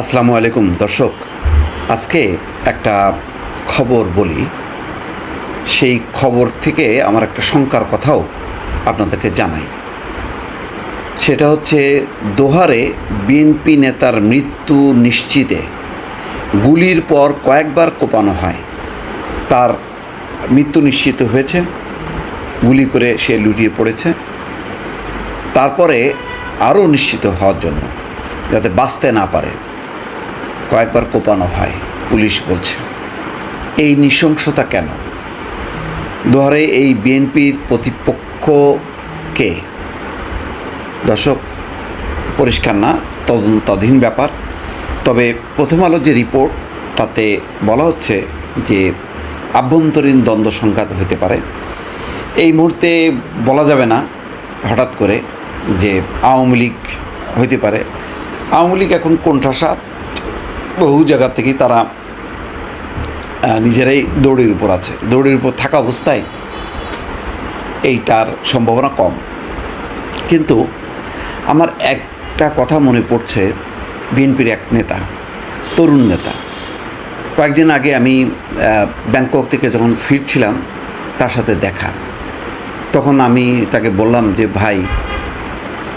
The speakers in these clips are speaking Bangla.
আসসালামু আলাইকুম, দর্শক। আজকে একটা খবর বলি। সেই খবর থেকে আমার একটা শঙ্কার কথাও আপনাদেরকে জানাই। সেটা হচ্ছে, দোহারে বিএনপি নেতার মৃত্যু নিশ্চিতে গুলির পর কয়েকবার কোপানো হয়। তার মৃত্যু নিশ্চিত হয়েছে, গুলি করে সে লুটিয়ে পড়েছে। তারপরে আরও নিশ্চিত হওয়ার জন্য যাতে বাঁচতে না পারে। কয়েকবার কোপানো হয়, পুলিশ বলছে। এই নৃশংসতা কেন? দোহারে এই বিএনপির প্রতিপক্ষকে। দর্শক, পরিষ্কার না, তদন্তাধীন ব্যাপার। তবে প্রথম আলো যে রিপোর্ট, তাতে বলা হচ্ছে যে আভ্যন্তরীণ দ্বন্দ্ব সংঘাত হতে পারে। এই মুহূর্তে বলা যাবে না হঠাৎ করে যে আওয়ামী লীগ হইতে পারে। আওয়ামী লীগ এখন কোণঠাসা বহু জায়গা থেকেই তারা নিজেরাই দৌড়ের উপর আছে। দৌড়ের উপর থাকা অবস্থায় এইটার সম্ভাবনা কম। কিন্তু আমার একটা কথা মনে পড়ছে বিএনপির এক নেতা, তরুণ নেতা। কয়েকদিন আগে আমি ব্যাংকক থেকে যখন ফিরছিলাম তার সাথে দেখা। তখন আমি তাকে বললাম যে, ভাই,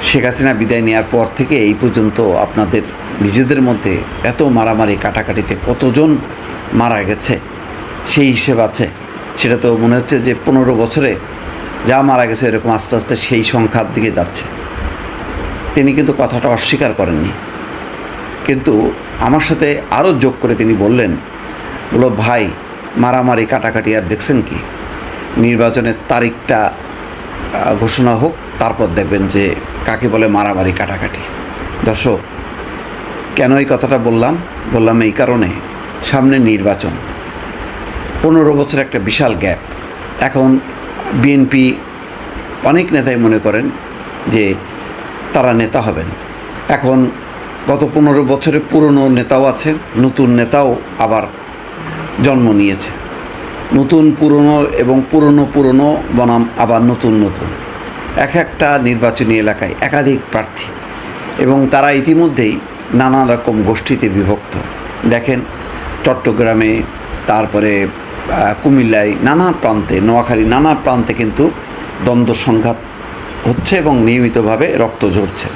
শেখ হাসিনা বিদায় নেওয়ার পর থেকে এই পর্যন্ত আপনাদের নিজেদের মধ্যে এত মারামারি কাটাকাটিতে কতজন মারা গেছে? সেই হিসেব আছে। সেটা তো মনে হচ্ছে যে পনেরো বছরে যা মারা গেছে এরকম আস্তে আস্তে সেই সংখ্যার দিকে যাচ্ছে। তিনি কিন্তু কথাটা অস্বীকার করেননি। কিন্তু আমার সাথে আরও যোগ করে তিনি বললেন, বলো ভাই, মারামারি কাটাকাটি আর দেখছেন কি? নির্বাচনের তারিখটা ঘোষণা হোক, তারপর দেখবেন যে কাকে বলে মারামারি কাটাকাটি। দর্শক কেন এই কথাটা বললাম? বললাম এই কারণে, সামনে নির্বাচন। পনেরো বছর একটা বিশাল গ্যাপ। এখন বিএনপি অনেক নেতাই মনে করেন যে তারা নেতা হবেন। এখন গত পনেরো বছরে পুরনো নেতাও আছে, নতুন নেতাও আবার জন্ম নিয়েছে। নতুন পুরনো এবং পুরনো পুরনো বনাম, আবার নতুন নতুন। এক একটা নির্বাচনী এলাকায় একাধিক প্রার্থী। এবং তারা ইতিমধ্যেই নানা রকম গোষ্ঠীতে বিভক্ত। দেখেন, চট্টগ্রামে, তারপরে কুমিল্লায় নানা প্রান্তে, নোয়াখালী নানা প্রান্তে কিন্তু দ্বন্দ্ব সংঘাত হচ্ছে এবং নিয়মিতভাবে রক্ত ঝরছে।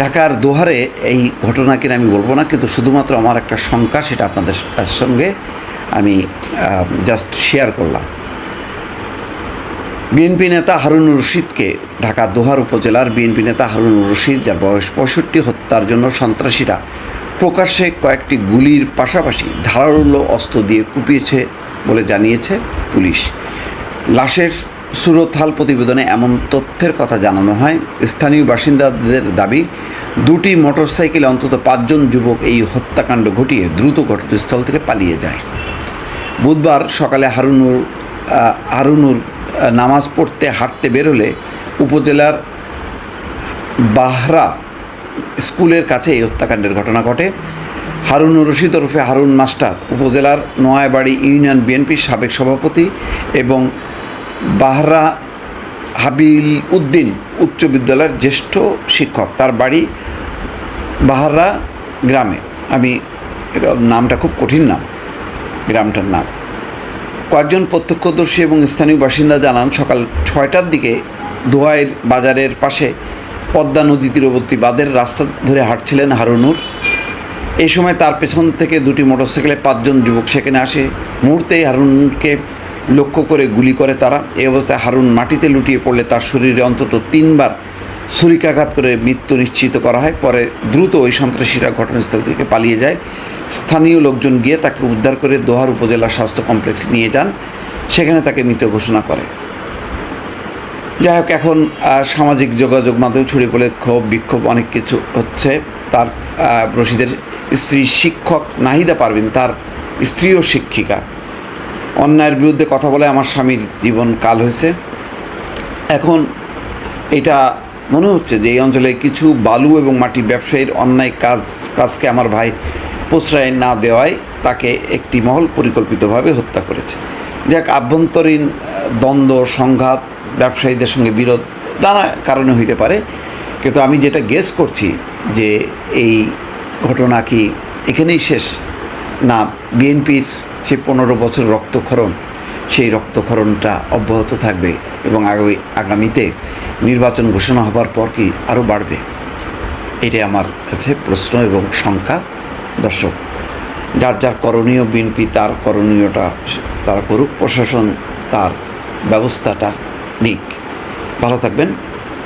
ঢাকার দোহারে এই ঘটনা কিনা আমি বলব না, কিন্তু শুধুমাত্র আমার একটা শঙ্কা, সেটা আপনাদের সঙ্গে আমি জাস্ট শেয়ার করলাম। বিএনপি নেতা হারুনুর রশিদকে ঢাকা দোহার উপজেলার বিএনপি নেতা হারুনুর রশিদ, যার বয়স পঁয়ষট্টি, হত্যার জন্য সন্ত্রাসীরা প্রকাশ্যে কয়েকটি গুলির পাশাপাশি ধারালো অস্ত্র দিয়ে কুপিয়েছে বলে জানিয়েছে পুলিশ। লাশের সুরতহাল প্রতিবেদনে এমন তথ্যের কথা জানানো হয়। স্থানীয় বাসিন্দাদের দাবি, দুটি মোটরসাইকেলে অন্তত পাঁচজন যুবক এই হত্যাকাণ্ড ঘটিয়ে দ্রুত ঘটনাস্থল থেকে পালিয়ে যায়। বুধবার সকালে হারুনুর হারুনুর নামাজ পড়তে, হাঁটতে বেরোলে উপজেলার বাহরা স্কুলের কাছে এই হত্যাকাণ্ডের ঘটনা ঘটে। হারুন রশিদ ওরফে হারুন মাস্টার উপজেলার নোয়াবাড়ি ইউনিয়ন বিএনপির সাবেক সভাপতি এবং বাহরা হাবিল উদ্দিন উচ্চ বিদ্যালয়ের জ্যেষ্ঠ শিক্ষক। তার বাড়ি বাহারা গ্রামে। আমি নামটা খুব কঠিন নাম গ্রামটার নাম। কয়েকজন প্রত্যক্ষদর্শী এবং স্থানীয় বাসিন্দা জানান, সকাল ছয়টার দিকে দোহাইয়ের বাজারের পাশে পদ্মা নদী তীরবর্তী বাঁধের রাস্তা ধরে হাঁটছিলেন হারুনুর। এই সময় তার পেছন থেকে দুটি মোটরসাইকেলে পাঁচজন যুবক সেখানে আসে। মুহূর্তেই হারুনকে লক্ষ্য করে গুলি করে তারা। এই অবস্থায় হারুন মাটিতে লুটিয়ে পড়লে তার শরীরে অন্তত তিনবার ছুরিকাঘাত করে মৃত্যু নিশ্চিত করা হয়। পরে দ্রুত ওই সন্ত্রাসীরা ঘটনাস্থল থেকে পালিয়ে যায়। স্থানীয় লোকজন গিয়ে তাকে উদ্ধার করে দোহার উপজেলা স্বাস্থ্য কমপ্লেক্স নিয়ে যান। সেখানে তাকে মৃত ঘোষণা করে। যাই হোক, এখন সামাজিক যোগাযোগ মাধ্যমে ছড়িয়ে পড়ে ক্ষোভ, বিক্ষোভ অনেক কিছু হচ্ছে। তার রশিদের স্ত্রী শিক্ষক নাহিদা পারবেন তার স্ত্রীও শিক্ষিকা। অন্যায়ের বিরুদ্ধে কথা বলে আমার স্বামীর জীবন কাল হয়েছে। এখন এটা মনে হচ্ছে যে এই অঞ্চলে কিছু বালু এবং মাটির ব্যবসায়ীর অন্যায় কাজ, কাজকে আমার ভাই প্রশ্রয় না দেওয়ায় তাকে একটি মহল পরিকল্পিতভাবে হত্যা করেছে। যাক, আভ্যন্তরীণ দ্বন্দ্ব, সংঘাত, ব্যবসায়ীদের সঙ্গে বিরোধ, নানা কারণে হইতে পারে। কিন্তু আমি যেটা গেস করছি যে এই ঘটনা কি এখানেই শেষ? না, বিএনপির সে পনেরো বছর রক্তক্ষরণ, সেই রক্তক্ষরণটা অব্যাহত থাকবে এবং আগামী, আগামীতে নির্বাচন ঘোষণা হবার পর কি আরও বাড়বে? এটাই আমার কাছে প্রশ্ন এবং শঙ্কা। দর্শক, যার যার করণীয় বিএনপি তার করণীয়টা তারা করুক, প্রশাসন তার ব্যবস্থাটা নিক। ভালো থাকবেন,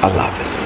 আল্লাহ হাফেজ।